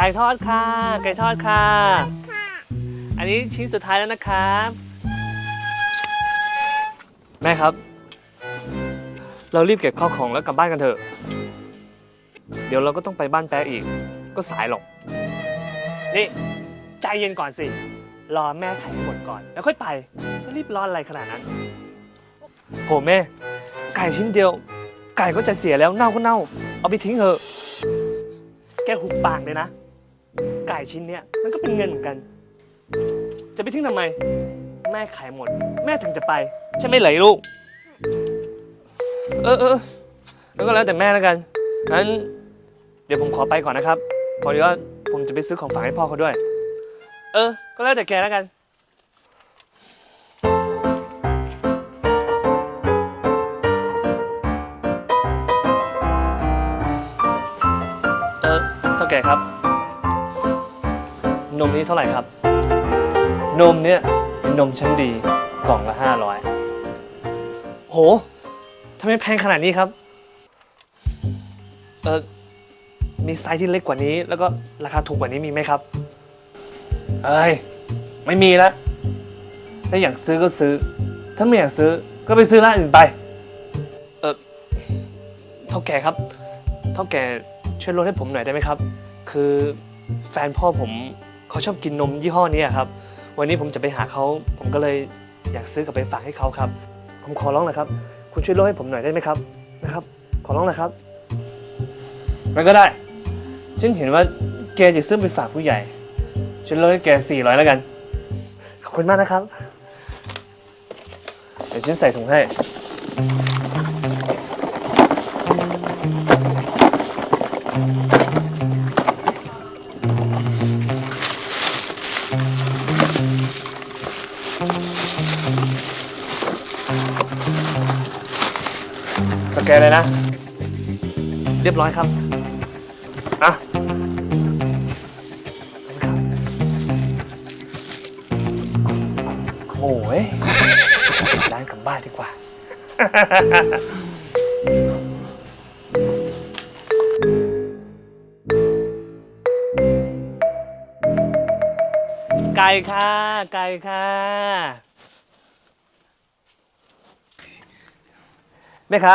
ก่ทอดค่ะ ไก่ทอดค่ะค่ะ อันนี้ชิ้นสุดท้ายแล้วนะครับ แม่ครับ เรารีบเก็บข้าวของแล้วกลับบ้านกันเถอะ เดี๋ยวเราก็ต้องไปบ้านแป๊ะอีก ก็สายหรอก นี่ ใจเย็นก่อนสิ รอแม่ไขให้หมดก่อน แล้วค่อยไป จะรีบร้อนอะไรขนาดนั้น โหแม่ ไก่ชิ้นเดียว ไก่ก็จะเสียแล้วเน่าก็เน่า เอาไปทิ้งเถอะ แกหุบปากเลยนะ ไก่ชิ้นเนี้ยมันก็เป็นเงินเหมือนกัน จะไปทิ้งทำไม แม่ขายหมด แม่ถึงจะไป ใช่ไหมเหลยลูก เออเออแล้วก็แล้วแต่แม่แล้วกันงั้น เดี๋ยวผมขอไปก่อนนะครับพอดีว่าผมจะไปซื้อของฝากให้พ่อเขาด้วย เออ ก็แล้วแต่แกแล้วกันเออเท่าแก่ครับ นมนี้เท่าไหร่ครับ นมเนี่ยเป็นนมชั้นดีกล่องละห้าร้อยโหทำไมแพงขนาดนี้ครับ เออมีไซส์ที่เล็กกว่านี้ แล้วก็ราคาถูกกว่านี้มีไหมครับเอ้ยไม่มีแล้วถ้าอยากซื้อก็ซื้อ ถ้าไม่อยากซื้อก็ไปซื้อร้านอื่นไป เออเท่าแก่ครับ เท่าแก่ช่วยลดให้ผมหน่อยได้ไหมครับ คือแฟนพ่อผม เขาชอบกินนมยี่ห้อนี้อะครับ วันนี้ผมจะไปหาเขาผมก็เลยอยากซื้อกลับไปฝากให้เขาครับ ผมขอร้องนะครับ คุณช่วยลดให้ผมหน่อยได้ไหมครับนะครับ ขอร้องนะครับ มันก็ได้ ฉันเห็นว่าแกจะซื้อไปฝากผู้ใหญ่ ฉันลดให้แก400แล้วกัน ขอบคุณมากนะครับ เดี๋ยวฉันใส่ถุงให้ รียบร้อยครับอะโอ้ยร้านกลับบ้านดีกว่า ไก่ค่ะ ไก่ค่ะแม่คะ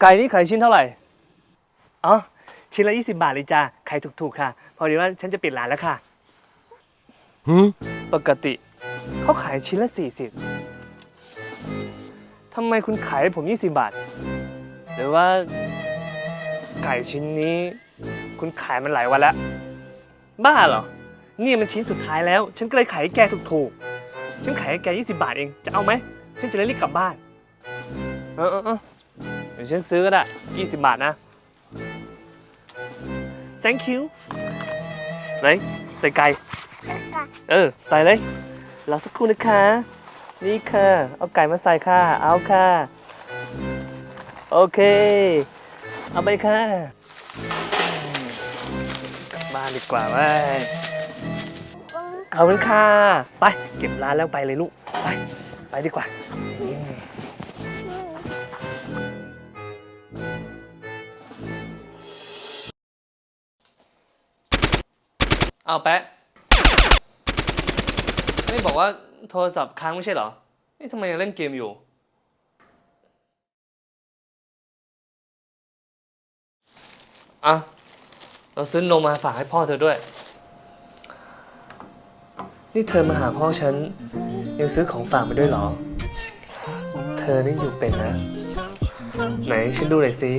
ไก่นี่ขายชิ้นเท่าไหร่ อ๋อชิ้นละ 20 บาทเลยจ้าขายถูกๆค่ะ พอดีว่าฉันจะปิดร้านแล้วค่ะปกติเขาขายชิ้นละ 40ทำไมคุณขายให้ผม 20 บาท หรือว่าไก่ชิ้นนี้ คุณขายมันหลายวันแล้ว บ้าเหรอ นี่มันชิ้นสุดท้ายแล้ว ฉันก็เลยขายให้แกถูกๆ ฉันขายให้แก 20 บาทเอง จะเอาไหม ฉันจะได้รีบกลับบ้าน เออเออเออเดี๋ยวฉันซื้อก็ได้ 20 บาทนะ thank you ไหนใส่ไก่เออ ใส่เลยรอสักครู่นะคะ นี่ค่ะ เอาไก่มาใส่ค่ะ เอาค่ะ โอเค เอาไปค่ะกลับบ้านดีกว่าเว้ขอบคุณค่ะ ไป เก็บร้านแล้วไปเลยลูก ไป ไปดีกว่า เอาแปะไม่บอกว่าโทรศัพท์ค้างไม่ใช่เหรอนี่ทำไมยังเล่นเกมอยู่ อะ เราซื้อนมมาฝากให้พ่อเธอด้วย นี่เธอมาหาพ่อฉัน ยังซื้อของฝากมาด้วยเหรอ เธอนี่อยู่เป็นนะ ไหนฉันดูหน่อยสิ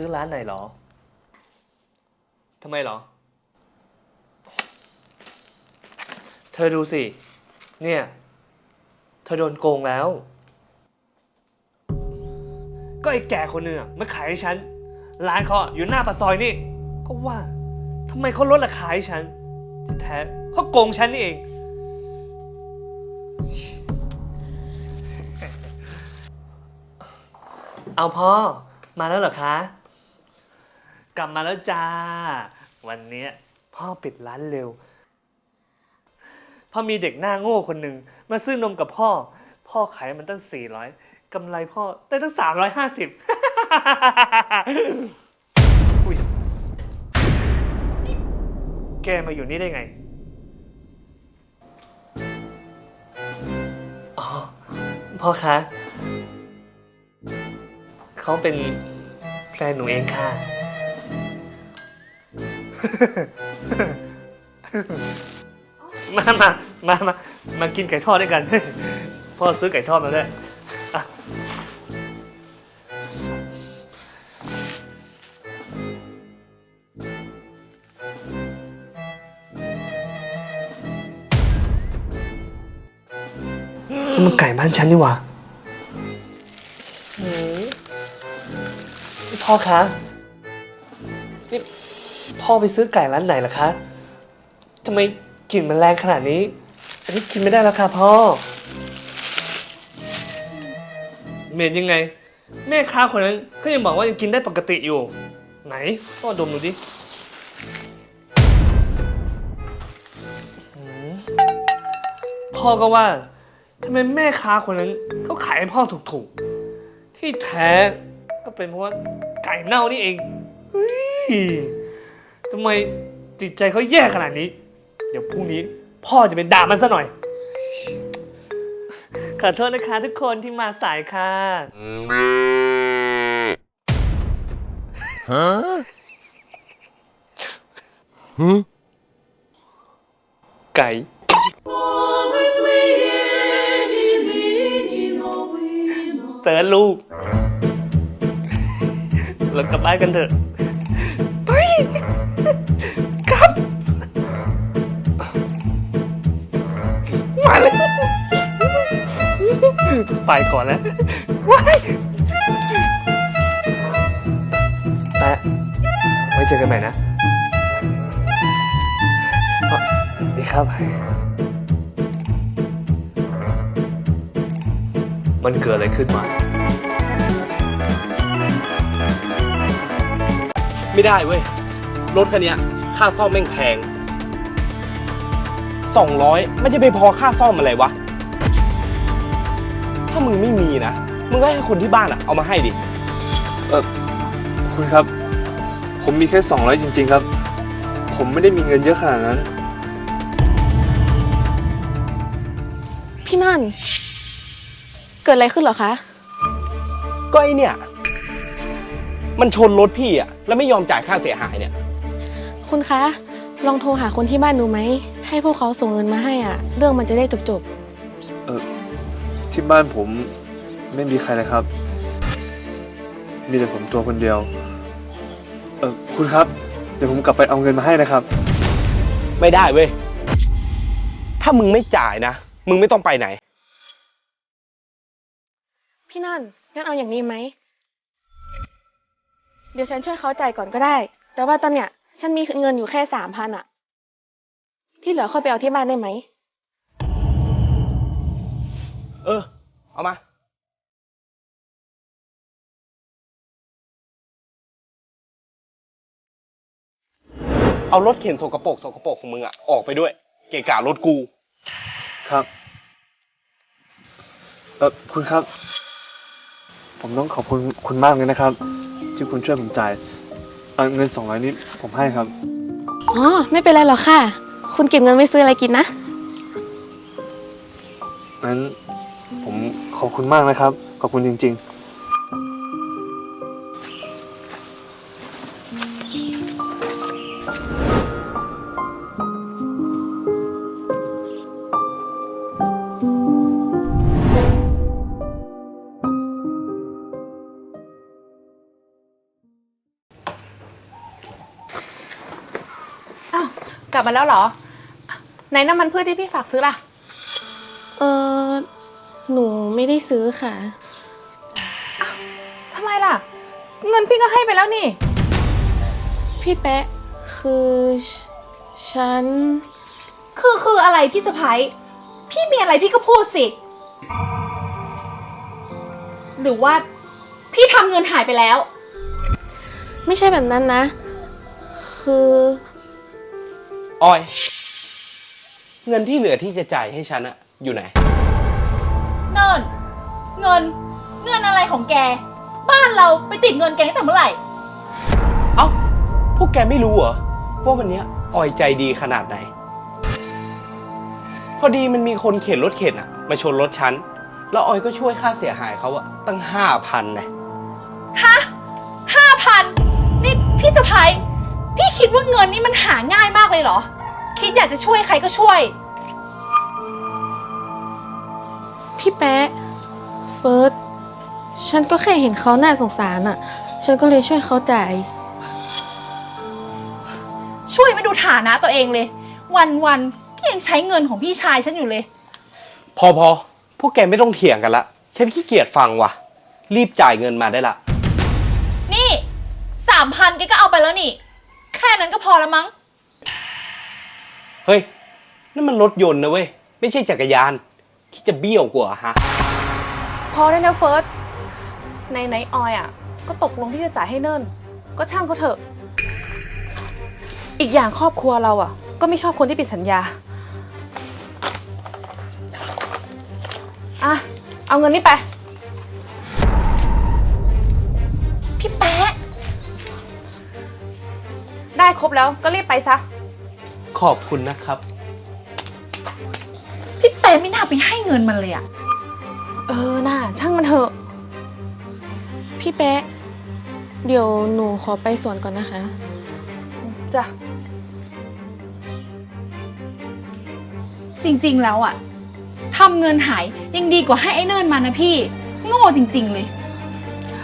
ซื้อร้านไหนเหรอ ทำไมเหรอ เธอดูสิ เนี่ย เธอโดนโกงแล้ว ก็ไอ้แก่คนหนึ่งอะมาขายให้ฉัน ร้านเขาอะอยู่หน้าปากซอยนี่ ก็ว่าทำไมเขาลดราคาให้ฉัน ที่แท้เขาโกงฉันนี่เอง เอาพ่อ มาแล้วเหรอคะ กลับมาแล้วจ้า วันนี้พ่อปิดร้านเร็ว พ่อมีเด็กหน้าโง่คนหนึ่งมาซื้อนมกับพ่อ พ่อขายมันตั้ง 400กำไรพ่อได้ตั้ง 350 อุ๊ยแกมาอยู่นี่ได้ไง อ๋อ พ่อคะ เขาเป็นแฟนหนูเองค่ะ มามามามามากินไก่ทอดด้วยกัน พ่อซื้อไก่ทอดมาด้วยอะนี่มันไก่บ้านฉันนี่หว่าหืมพ่อคะนี่ พ่อไปซื้อไก่ร้านไหนล่ะคะทำไมกลิ่นมันแรงขนาดนี้ อันนี้กินไม่ได้แล้วค่ะพ่อ เหม็นยังไง แม่ค้าคนนั้นก็ยังบอกว่ายังกินได้ปกติอยู่ ไหนพ่อดมดูดิหืมพ่อก็ว่าทำไมแม่ค้าคนนั้นเขาขายให้พ่อถูกๆ ที่แท้ก็เป็นเพราะว่าไก่เน่านี่เองเฮ้ย ทำไมจิตใจเขาแย่ขนาดนี้ เดี๋ยวพรุ่งนี้พ่อจะเป็นด่ามันซะหน่อย ขอโทษนะคะทุกคนที่มาสายค่ะไก่ เตือนลูก เรากลับบ้านกันเถอะไป กลับ มาเลยไปก่อนแล้วว้ายแปะไว้เจอกันใหม่นะอ๋อดีครับ มันเกิดอะไรขึ้นมา ไม่ได้เว้ย รถคันเนี้ยค่าซ่อมแม่งแพง 200 มันจะไปพอค่าซ่อมอะไรวะ ถ้ามึงไม่มีนะ มึงก็ให้คนที่บ้านอะเอามาให้ดิ คุณครับ ผมมีแค่ 200 จริง ๆ ครับ ผมไม่ได้มีเงินเยอะขนาดนั้น พี่นั่น เกิดอะไรขึ้นเหรอคะ ก็ไอเนี่ย มันชนรถพี่อะแล้วไม่ยอมจ่ายค่าเสียหายเนี่ย คุณคะ ลองโทรหาคนที่บ้านดูไหม ให้พวกเขาส่งเงินมาให้อะ เรื่องมันจะได้จบจบที่บ้านผมไม่มีใครเลยครับ มีแต่ผมตัวคนเดียว เออคุณครับ เดี๋ยวผมกลับไปเอาเงินมาให้นะครับ ไม่ได้เว้ย ถ้ามึงไม่จ่ายนะ มึงไม่ต้องไปไหน ๆพี่นั่นงั้นเอาอย่างนี้ไหม เดี๋ยวฉันช่วยเขาจ่ายก่อนก็ได้ แต่ว่าตอนเนี้ย ฉันมีเงินอยู่แค่สามพันอะที่เหลือค่อยไปเอาที่บ้านได้ไหม เออ เอามา เอารถเข็นสกปรกสกปรกของมึงอะออกไปด้วย เกะกะรถกู ครับ เออคุณครับ ผมต้องขอบคุณคุณมากเลยนะครับ ที่คุณช่วยผมจ่าย เอาเงิน 200นี้ผมให้ครับ อ๋อ ไม่เป็นไรหรอกค่ะ คุณเก็บเงินไว้ซื้ออะไรกินนะ งั้นผมขอบคุณมากนะครับ ขอบคุณจริงอ้ มาแล้วเหรอ ไหนน้ำมันพืชที่พี่ฝากซื้อล่ะ เออหนูไม่ได้ซื้อค่ะ ทำไมล่ะ เงินพี่ก็ให้ไปแล้วนี่ พี่แปะคือฉฉัน คือคืออะไรพี่สะพ้ยพี่มีอะไรพี่ก็พูดสิ หรือว่าพี่ทำเงินหายไปแล้ว ไม่ใช่แบบนั้นนะ คือ ออย เงินที่เหลือที่จะจ่ายให้ฉันอะอยู่ไหน เนินเงิน เงินอะไรของแก บ้านเราไปติดเงินแกตั้งแต่เมื่อไหร่ เอ้า พวกแกไม่รู้เหรอ ว่าวันเนี้ยออยใจดีขนาดไหน พอดีมันมีคนเข็นรถเข็นอะมาชนรถฉัน แล้วออยก็ช่วยค่าเสียหายเขาอะตั้งห้าพันนะฮะห้าพันนี่พี่สะพ้ยพี่ คิดว่าเงินนี่มันหาง่ายมากเลยเหรอ คิดอยากจะช่วยใครก็ช่วย พี่แป๊ะเฟิร์สฉันก็แค่เห็นเขาน่าสงสารอะฉันก็เลยช่วยเขาจ่าย ช่วยไม่ดูฐานะตัวเองเลย วันวันๆก็ยังใช้เงินของพี่ชายฉันอยู่เลย พอพอพวกแกไม่ต้องเถียงกันละ ฉันขี้เกียจฟังว่ะ รีบจ่ายเงินมาได้ละ นี่สามพันแกก็เอาไปแล้วนี่ แค่นั้นก็พอแล้วมั้ง เฮ้ย นั่นมันรถยนต์นะเว้ย ไม่ใช่จักรยาน คิดจะเบี้ยวกว่าฮะ พอได้แล้วเฟิร์สในไนออยอะ ก็ตกลงที่จะจ่ายให้เนิ่น ก็ช่างเขาเถอะ อีกอย่างครอบครัวเราอะ ก็ไม่ชอบคนที่ปิดสัญญา อะ เอาเงินนี้ไป ได้ครบแล้วก็รีบไปซะ ขอบคุณนะครับ พี่แป๊ะไม่น่าไปให้เงินมันเลยอะเออน่าช่างมันเถอะ พี่แป๊ะ เดี๋ยวหนูขอไปสวนก่อนนะคะ จ้ะ จริง ๆ แล้วอะทำเงินหายยังดีกว่าให้ไอ้เนินมานะพี่ โง่จริง ๆ เลย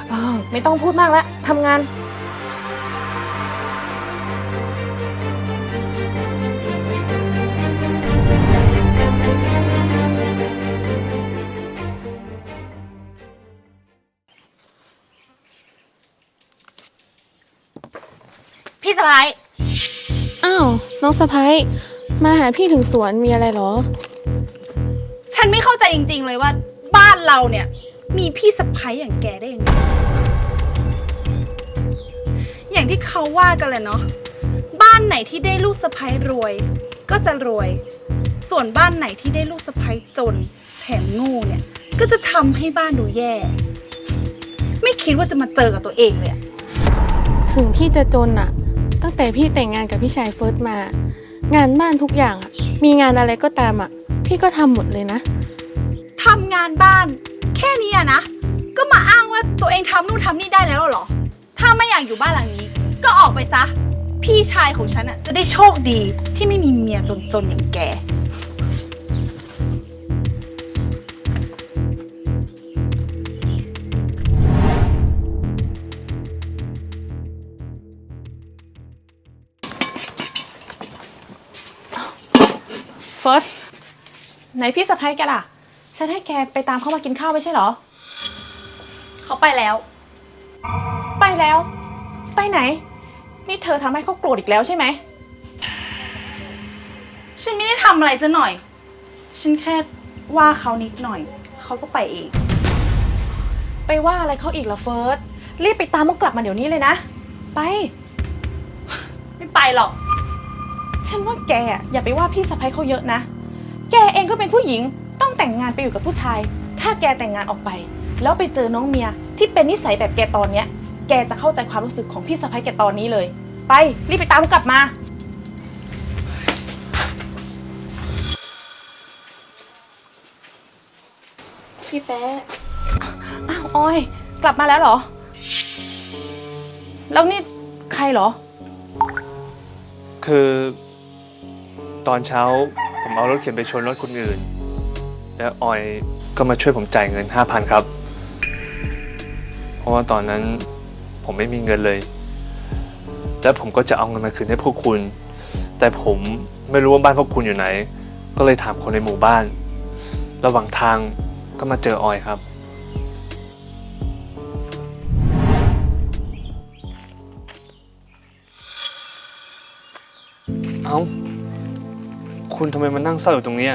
เออ ไม่ต้องพูดมากแล้วทำงาน พี่สะพ้ายอ้าว น้องสะพ้ยมาหาพี่ถึงสวนมีอะไรเหรอ ฉันไม่เข้าใจจริง ๆ เลยว่า บ้านเราเนี่ย มีพี่สะพ้ายอย่างแกได้ยังไงอย่างที่เขาว่ากันแหละเนาะบ้านไหนที่ได้ลูกสะพ้ายรวย ก็จะรวย ส่วนบ้านไหนที่ได้ลูกสะพ้ายจน แถมโง่เนี่ย ก็จะทำให้บ้านดูแย่ ไม่คิดว่าจะมาเจอกับตัวเองเลยอะ ถึงพี่จะจนอะ ตั้งแต่พี่แต่งงานกับพี่ชายเฟิร์สมา งานบ้านทุกอย่างอะมีงานอะไรก็ตามอะพี่ก็ทำหมดเลยนะ ทำงานบ้าน แค่นี้อะนะ ก็มาอ้างว่าตัวเองทำนู่นทำนี่ได้แล้วเหรอ ถ้าไม่อยากอยู่บ้านหลังนี้ ก็ออกไปซะ พี่ชายของฉันอะจะได้โชคดีที่ไม่มีเมียจนๆอย่างแก เฟิร์สไหนพี่สะพ้ายแกล่ะ ฉันให้แกไปตามเขามากินข้าวไม่ใช่เหรอ เขาไปแล้ว ไปแล้ว ไปไหน นี่เธอทำให้เขาโกรธอีกแล้วใช่ไหม ฉันไม่ได้ทำอะไรซะหน่อย ฉันแค่ว่าเขานิดหน่อย เขาก็ไปเอง ไปว่าอะไรเขาอีกล่ะเฟิร์สรีบไปตามเขากลับมาเดี๋ยวนี้เลยนะ ไป ไม่ไปหรอก ฉันว่าแกอะอย่าไปว่าพี่สะพ้ยเขาเยอะนะ แกเองก็เป็นผู้หญิงต้องแต่งงานไปอยู่กับผู้ชาย ถ้าแกแต่งงานออกไป แล้วไปเจอน้องเมียที่เป็นนิสัยแบบแกตอนเนี้ย แกจะเข้าใจความรู้สึกของพี่สะพ้ยแกตอนนี้เลย ไปรีบไปตามเขากลับมา พี่แป๊ะอ้าวออย กลับมาแล้วเหรอ แล้วนี่ใครเหรอ คือ ตอนเช้าผมเอารถเข็นไปชนรถคนอื่น แล้วออยก็มาช่วยผมจ่ายเงิน 5,000 ครับ เพราะว่าตอนนั้นผมไม่มีเงินเลย แล้วผมก็จะเอาเงินมาคืนให้พวกคุณ แต่ผมไม่รู้ว่าบ้านพวกคุณอยู่ไหน ก็เลยถามคนในหมู่บ้าน ระหว่างทางก็มาเจอออยครับ เอ้า คุณทำไมมานั่งเศร้าอยู่ตรงเนี้ย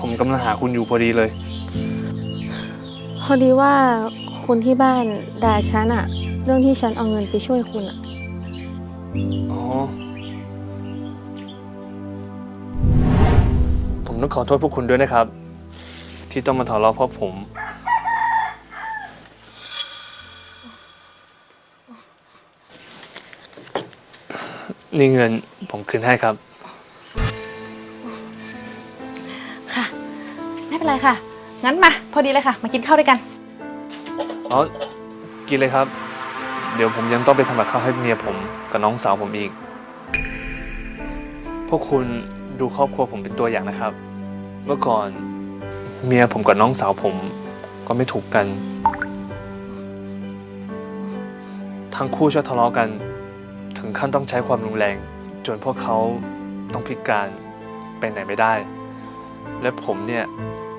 ผมกำลังหาคุณอยู่พอดีเลย พอดีว่าคนที่บ้านด่าฉันอะเรื่องที่ฉันเอาเงินไปช่วยคุณอะอ๋อต้องขอโทษพวกคุณด้วยนะครับ ที่ต้องมาทะเลาะเพราะผม นี่เงินผมคืนให้ครับ ค่ะ ไม่เป็นไรค่ะ งั้นมา พอดีเลยค่ะ มากินข้าวด้วยกัน อ๋อ กินเลยครับ เดี๋ยวผมยังต้องไปทำกับข้าวให้เมียผมกับน้องสาวผมอีก พวกคุณดูครอบครัวผมเป็นตัวอย่างนะครับ เมื่อก่อนเมียผมกับน้องสาวผมก็ไม่ถูกกัน ทั้งคู่ชอบทะเลาะกัน ถึงขั้นต้องใช้ความรุนแรง จนพวกเขาต้องพิการไปไหนไม่ได้ และผมเนี่ย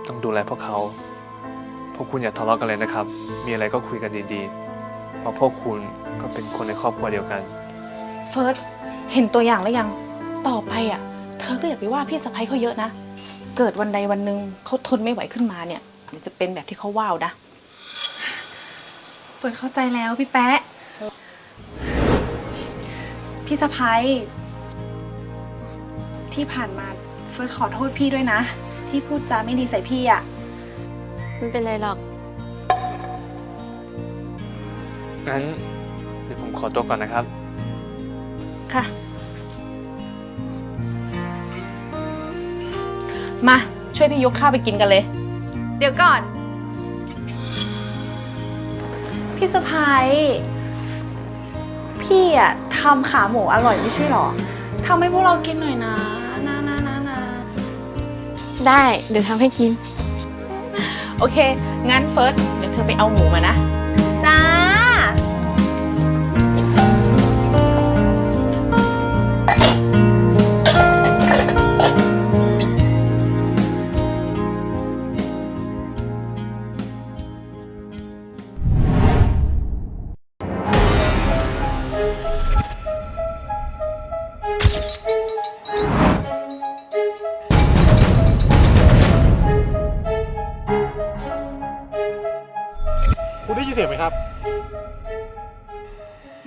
ต้องดูแลพวกเขา พวกคุณอย่าทะเลาะกันเลยนะครับ มีอะไรก็คุยกันดีๆเพราะพวกคุณก็เป็นคนในครอบครัวเดียวกัน เฟิร์สเห็นตัวอย่างแล้วยัง ต่อไปอะ เธอก็อย่าไปว่าพี่สะพ้ยเขาเยอะนะ เกิดวันใดวันหนึ่งเขาทนไม่ไหวขึ้นมาเนี่ยเดี๋ยวจะเป็นแบบที่เขาว่าวนะ เฟิร์สเข้าใจแล้วพี่แป๊ะ พี่สะพ้ยที่ผ่านมาเฟิร์สขอโทษพี่ด้วยนะ ที่พูดจาไม่ดีใส่พี่อะไม่เป็นไรหรอก งั้นเดี๋ยวผมขอตัวก่อนนะครับ ค่ะ มา ช่วยพี่ยกข้าวไปกินกันเลย เดี๋ยวก่อน พี่สะพ้ย พี่อะทำขาหมูอร่อยไม่ใช่หรอทำให้พวกเรากินหน่อยนะนะนะนะนะได้เดี๋ยวทำให้กิน โอเค งั้นเฟิร์สเดี๋ยวเธอไปเอาหมูมานะ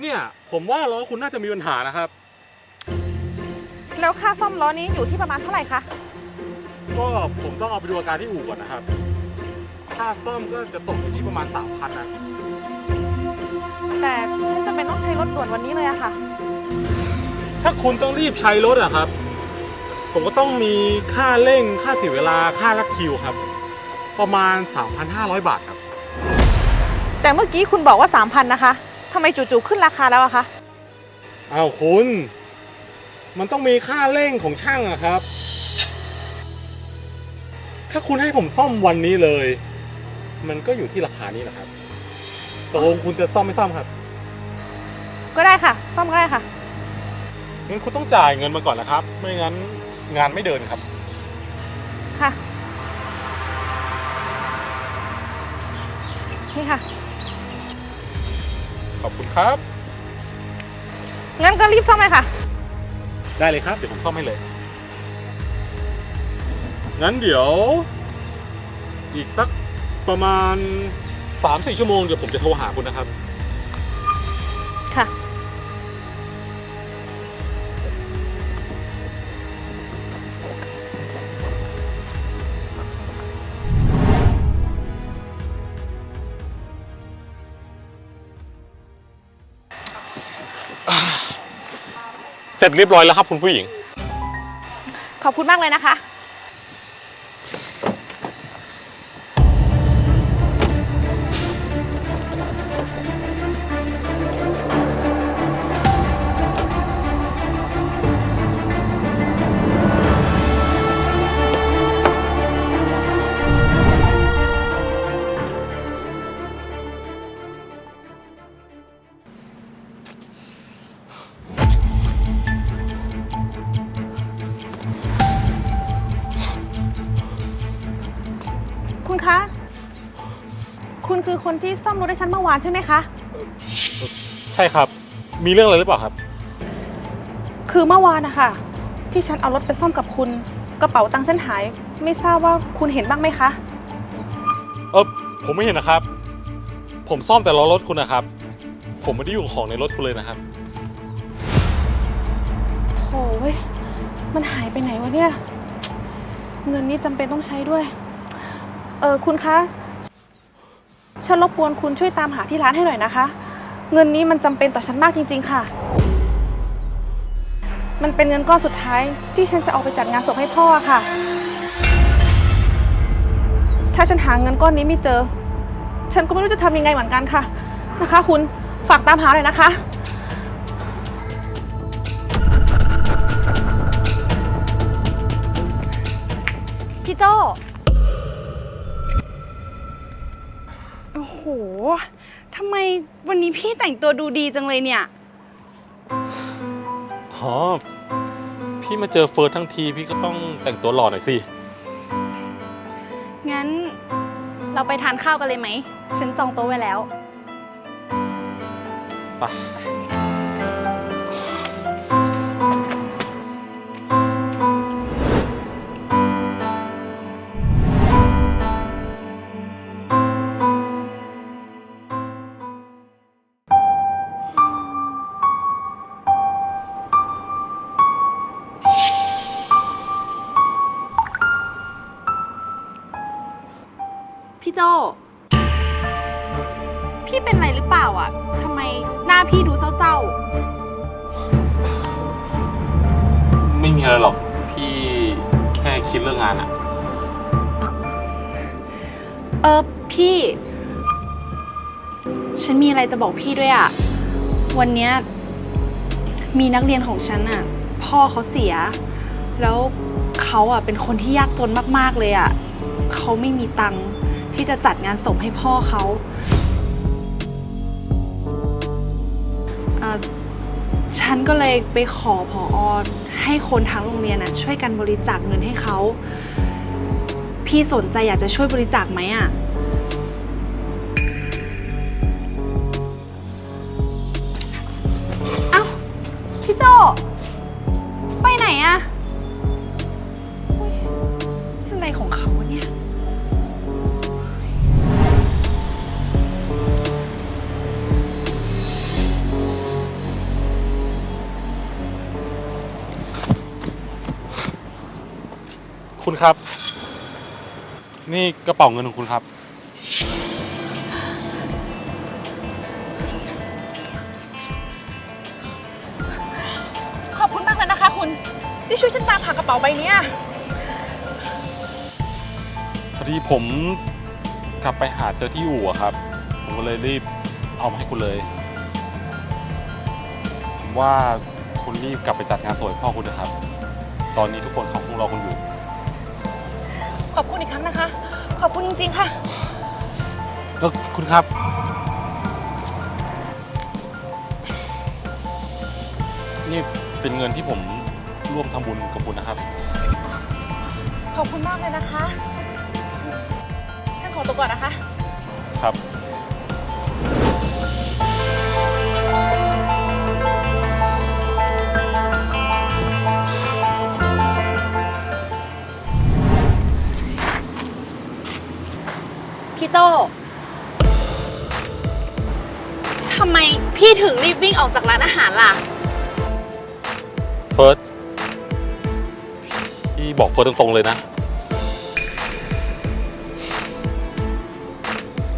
เนี่ยผมว่าล้อคุณน่าจะมีปัญหานะครับ แล้วค่าซ่อมล้อนี้อยู่ที่ประมาณเท่าไหร่คะ ก็ผมต้องเอาไปดูอาการที่อู่ก่อนนะครับ ค่าซ่อมก็จะตกอยู่ที่ประมาณสามพันนะแต่ฉันจำเป็นต้องใช้รถด่วนวันนี้เลยอะค่ะ ถ้าคุณต้องรีบใช้รถอะครับ ผมก็ต้องมีค่าเร่งค่าเสียเวลาค่าลักคิวครับ ประมาณ 3,500 บาทครับ แต่เมื่อกี้คุณบอกว่า 3,000 นะคะทำไมจู่ๆขึ้นราคาแล้วอะคะ อ้าวคุณ มันต้องมีค่าเร่งของช่างอะครับ ถ้าคุณให้ผมซ่อมวันนี้เลย มันก็อยู่ที่ราคานี้แหละครับตกลงคุณจะซ่อมไม่ซ่อมครับ ก็ได้ค่ะ ซ่อมก็ได้ค่ะ งั้นคุณต้องจ่ายเงินมาก่อนนะครับ ไม่งั้นงานไม่เดินครับ ค่ะ นี่ค่ะขอบ คุณครับ งั้นก็รีบซ่อมเลยค่ะ ได้เลยครับ เดี๋ยวผมซ่อมให้เลย งั้นเดี๋ยว อีกสักประมาณ3-4ชั่วโมงเดี๋ยวผมจะโทรหาคุณนะครับ เรียบร้อยแล้วครับคุณผู้หญิง ขอบคุณมากเลยนะคะ คุณคือคนที่ซ่อมรถให้ฉันเมื่อวานใช่ไหมคะ ใช่ครับ มีเรื่องอะไรหรือเปล่าครับ คือเมื่อวานนะคะที่ฉันเอารถไปซ่อมกับคุณ กระเป๋าตังค์ฉันหาย ไม่ทราบว่าคุณเห็นบ้างไหมคะ เออผมไม่เห็นนะครับ ผมซ่อมแต่ล้อรถคุณนะครับ ผมไม่ได้ยุ่งของในรถคุณเลยนะครับ โถเว้ย มันหายไปไหนวะเนี่ย เงินนี้จำเป็นต้องใช้ด้วย เออคุณคะ ฉันรบกวนคุณช่วยตามหาที่ร้านให้หน่อยนะคะ เงินนี้มันจำเป็นต่อฉันมากจริง ๆ ค่ะ มันเป็นเงินก้อนสุดท้ายที่ฉันจะเอาไปจัดงานศพให้พ่อค่ะ ถ้าฉันหาเงินก้อนนี้ไม่เจอ ฉันก็ไม่รู้จะทำยังไงเหมือนกันค่ะ นะคะ คุณฝากตามหาหน่อยนะคะ โอ้โห ทำไมวันนี้พี่แต่งตัวดูดีจังเลยเนี่ย อ๋อ พี่มาเจอเฟิร์สทั้งทีพี่ก็ต้องแต่งตัวหล่อหน่อยสิ งั้นเราไปทานข้าวกันเลยไหม ฉันจองโต๊ะไว้แล้ว ไป พี่เป็นอะไรหรือเปล่าอะทำไมหน้าพี่ดูเศร้าไม่มีอะไรหรอก พี่แค่คิดเรื่องงานอะๆ เออพี่ ฉันมีอะไรจะบอกพี่ด้วยอะ วันเนี้ยมีนักเรียนของฉันอะ พ่อเขาเสีย แล้วเขาอะเป็นคนที่ยากจนมากๆเลยอะ เขาไม่มีตังค์ที่จะจัดงานศพให้พ่อเขา ฉันก็เลยไปขอผออให้คนทั้งโรงเรียนน่ะช่วยกันบริจาคเงินให้เขา พี่สนใจอยากจะช่วยบริจาคไหมอะ นี่กระเป๋าเงินของคุณครับ ขอบคุณมากเลยนะคะคุณที่ช่วยฉันตามหากระเป๋าใบเนี้ยพอดีผมกลับไปหาเจอที่อู่อะครับ ผมก็เลยรีบเอามาให้คุณเลย ผมว่าคุณรีบกลับไปจัดงานศพให้พ่อคุณนะครับ ตอนนี้ทุกคนเขาคงรอคุณอยู่ ขอบคุณอีกครั้งนะคะ ขอบคุณจริงๆค่ะก็คุณครับ นี่เป็นเงินที่ผมร่วมทำบุญกับคุณนะครับ ขอบคุณมากเลยนะคะ ฉันขอตัวก่อนนะคะ ครับ พี่โจทำไมพี่ถึงรีบวิ่งออกจากร้านอาหารล่ะ เฟิร์สพี่บอกเฟิร์สตรงๆเลยนะ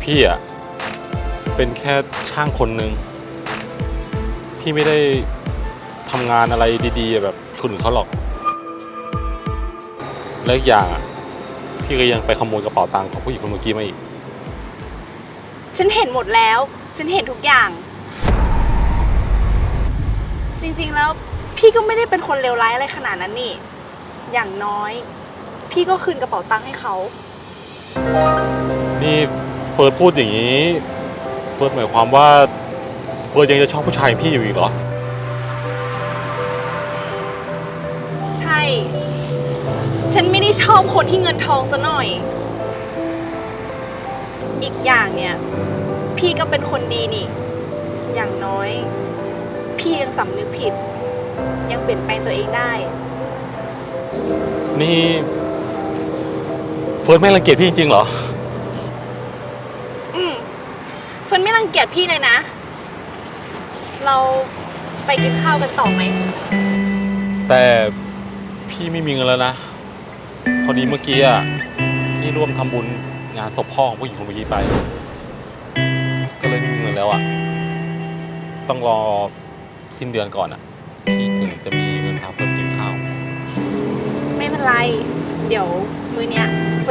พี่อะเป็นแค่ช่างคนหนึ่งพี่ไม่ได้ทำงานอะไรดีๆ แบบคนอื่นเขาหรอก และอีกอย่างอะพี่ก็ยังไปขโมยกระเป๋าตังค์ของผู้หญิงคนเมื่อกี้มาอีก ฉันเห็นหมดแล้ว ฉันเห็นทุกอย่าง จริงๆแล้วพี่ก็ไม่ได้เป็นคนเลวร้ายอะไรขนาดนั้นนี่ อย่างน้อย พี่ก็คืนกระเป๋าตังค์ให้เขา นี่เฟิร์สพูดอย่างนี้ เฟิร์สหมายความว่าเฟิร์สยังจะชอบผู้ชายอย่างพี่อยู่อีกเหรอ ใช่ ฉันไม่ได้ชอบคนที่เงินทองซะหน่อย อีกอย่างเนี่ย พี่ก็เป็นคนดีนี่ อย่างน้อย พี่ยังสำนึกผิด ยังเปลี่ยนแปลงตัวเองได้ นี่เฟิร์สไม่รังเกียจพี่จริงๆเหรอ อืมเฟิร์นไม่รังเกียจพี่เลยนะ เราไปกินข้าวกันต่อไหม แต่พี่ไม่มีเงินแล้วนะ พอดีเมื่อกี้อะที่ร่วมทำบุญ งานศพพ่อของผู้หญิงคนเมื่อกี้ไป ก็เลยไม่มีเงินแล้วอะ ต้องรอสิ้นเดือนก่อนอะที่ถึงจะมีเงินพาเฟิร์นกินข้าว ไม่เป็นไร เดี๋ยวมือเนี้ยเฟิร์น